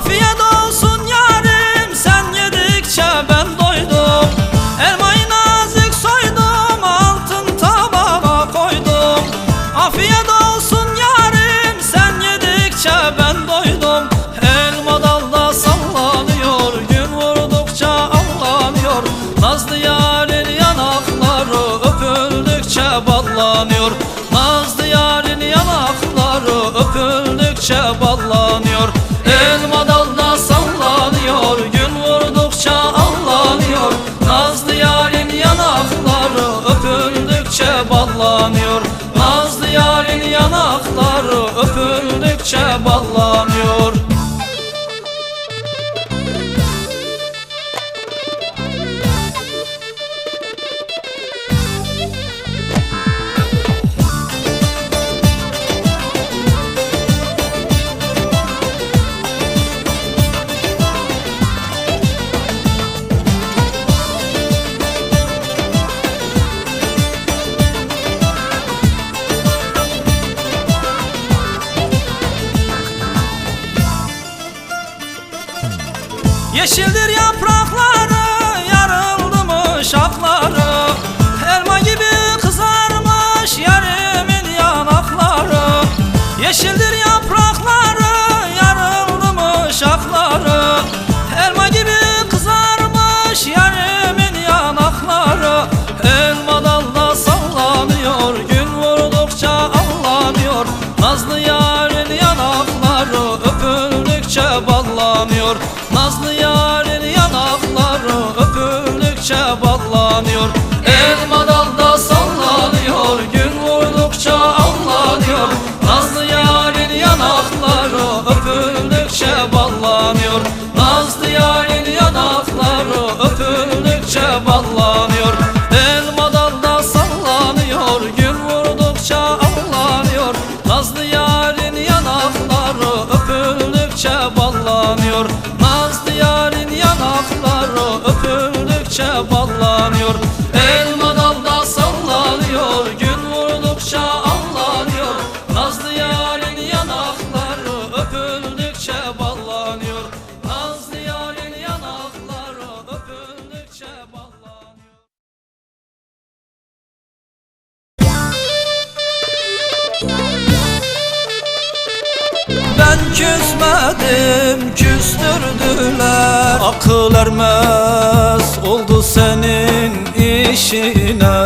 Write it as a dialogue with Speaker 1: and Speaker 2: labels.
Speaker 1: Afiyet olsun yarim sen yedikçe ben doydum. Elmayı nazik soydum altın tabağa koydum. Afiyet olsun yarim sen yedikçe ben doydum. Elma dalda sallanıyor gün vurdukça allanıyor Nazlı yarin yanakları öpüldükçe ballanıyor. Nazlı yarin yanakları öpüldükçe ballanıyor. bağlanır Yeşildir yaprakları diyarın yanakları öpüldükçe ballanıyor Naz diyarın yanakları öpüldükçe ballanıyor Ben küsmedim küstürdüler. Akıl ermez oldu senin işine.